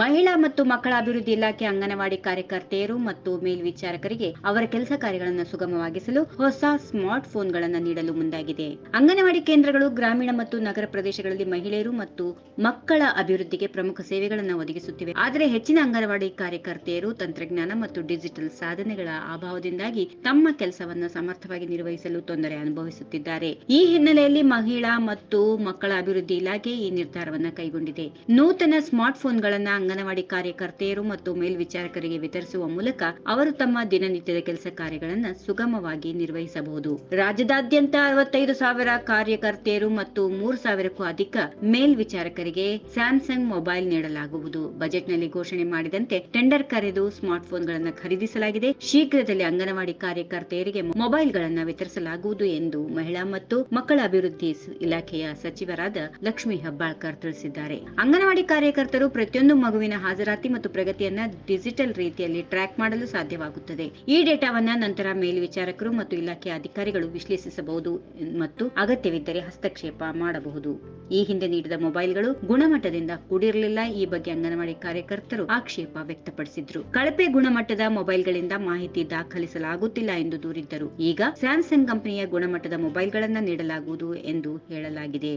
ಮಹಿಳಾ ಮತ್ತು ಮಕ್ಕಳ ಅಭಿವೃದ್ಧಿ ಇಲಾಖೆ ಅಂಗನವಾಡಿ ಕಾರ್ಯಕರ್ತೆಯರು ಮತ್ತು ಮೇಲ್ವಿಚಾರಕರಿಗೆ ಅವರ ಕೆಲಸ ಕಾರ್ಯಗಳನ್ನು ಸುಗಮವಾಗಿಸಲು ಹೊಸ ಸ್ಮಾರ್ಟ್ ಫೋನ್ಗಳನ್ನು ನೀಡಲು ಮುಂದಾಗಿದೆ. ಅಂಗನವಾಡಿ ಕೇಂದ್ರಗಳು, ಗ್ರಾಮೀಣ ಮತ್ತು ನಗರ ಪ್ರದೇಶಗಳಲ್ಲಿ ಮಹಿಳೆಯರು ಮತ್ತು ಮಕ್ಕಳ ಅಭಿವೃದ್ಧಿಗೆ ಪ್ರಮುಖ ಸೇವೆಗಳನ್ನು ಒದಗಿಸುತ್ತಿವೆ. ಆದರೆ ಹೆಚ್ಚಿನ ಅಂಗನವಾಡಿ ಕಾರ್ಯಕರ್ತೆಯರು, ತಂತ್ರಜ್ಞಾನ ಮತ್ತು ಡಿಜಿಟಲ್ ಸಾಧನೆಗಳ ಅಭಾವದಿಂದಾಗಿ ತಮ್ಮ ಕೆಲಸವನ್ನು ಸಮರ್ಥವಾಗಿ ನಿರ್ವಹಿಸಲು ತೊಂದರೆ ಅನುಭವಿಸುತ್ತಿದ್ದಾರೆ. ಈ ಹಿನ್ನೆಲೆಯಲ್ಲಿ ಮಹಿಳಾ ಮತ್ತು ಮಕ್ಕಳ ಅಭಿವೃದ್ಧಿ ಇಲಾಖೆ ಈ ನಿರ್ಧಾರವನ್ನು ಕೈಗೊಂಡಿದೆ. ನೂತನ ಸ್ಮಾರ್ಟ್ ಫೋನ್ಗಳನ್ನು ಅಂಗನವಾಡಿ ಕಾರ್ಯಕರ್ತೆಯರು ಮತ್ತು ಮೇಲ್ವಿಚಾರಕರಿಗೆ ವಿತರಿಸುವ ಮೂಲಕ ಅವರು ತಮ್ಮ ದಿನನಿತ್ಯದ ಕೆಲಸ ಕಾರ್ಯಗಳನ್ನು ಸುಗಮವಾಗಿ ನಿರ್ವಹಿಸಬಹುದು. ರಾಜ್ಯದಾದ್ಯಂತ ಅರವತ್ತೈದು ಸಾವಿರ ಕಾರ್ಯಕರ್ತೆಯರು ಮತ್ತು ಮೂರು ಸಾವಿರಕ್ಕೂ ಅಧಿಕ ಮೇಲ್ವಿಚಾರಕರಿಗೆ ಸ್ಯಾಮ್ಸಂಗ್ ಮೊಬೈಲ್ ನೀಡಲಾಗುವುದು. ಬಜೆಟ್ನಲ್ಲಿ ಘೋಷಣೆ ಮಾಡಿದಂತೆ ಟೆಂಡರ್ ಕರೆದು ಸ್ಮಾರ್ಟ್ ಫೋನ್ಗಳನ್ನು ಖರೀದಿಸಲಾಗಿದೆ. ಶೀಘ್ರದಲ್ಲಿ ಅಂಗನವಾಡಿ ಕಾರ್ಯಕರ್ತೆಯರಿಗೆ ಮೊಬೈಲ್ಗಳನ್ನು ವಿತರಿಸಲಾಗುವುದು ಎಂದು ಮಹಿಳಾ ಮತ್ತು ಮಕ್ಕಳ ಅಭಿವೃದ್ಧಿ ಇಲಾಖೆಯ ಸಚಿವರಾದ ಲಕ್ಷ್ಮೀ ಹೆಬ್ಬಾಳ್ಕರ್ ತಿಳಿಸಿದ್ದಾರೆ. ಅಂಗನವಾಡಿ ಕಾರ್ಯಕರ್ತರು ಪ್ರತಿಯೊಂದು ಮಗುವಿನ ಹಾಜರಾತಿ ಮತ್ತು ಪ್ರಗತಿಯನ್ನ ಡಿಜಿಟಲ್ ರೀತಿಯಲ್ಲಿ ಟ್ರ್ಯಾಕ್ ಮಾಡಲು ಸಾಧ್ಯವಾಗುತ್ತದೆ. ಈ ಡೇಟಾವನ್ನ ನಂತರ ಮೇಲ್ವಿಚಾರಕರು ಮತ್ತು ಇಲಾಖೆಯ ಅಧಿಕಾರಿಗಳು ವಿಶ್ಲೇಷಿಸಬಹುದು ಮತ್ತು ಅಗತ್ಯವಿದ್ದರೆ ಹಸ್ತಕ್ಷೇಪ ಮಾಡಬಹುದು. ಈ ಹಿಂದೆ ನೀಡಿದ ಮೊಬೈಲ್ಗಳು ಗುಣಮಟ್ಟದಿಂದ ಕೂಡಿರಲಿಲ್ಲ. ಈ ಬಗ್ಗೆ ಅಂಗನವಾಡಿ ಕಾರ್ಯಕರ್ತರು ಆಕ್ಷೇಪ ವ್ಯಕ್ತಪಡಿಸಿದ್ರು. ಕಳಪೆ ಗುಣಮಟ್ಟದ ಮೊಬೈಲ್ಗಳಿಂದ ಮಾಹಿತಿ ದಾಖಲಿಸಲಾಗುತ್ತಿಲ್ಲ ಎಂದು ದೂರಿದ್ದರು. ಈಗ ಸ್ಯಾಮ್ಸಂಗ್ ಕಂಪನಿಯ ಗುಣಮಟ್ಟದ ಮೊಬೈಲ್ಗಳನ್ನು ನೀಡಲಾಗುವುದು ಎಂದು ಹೇಳಲಾಗಿದೆ.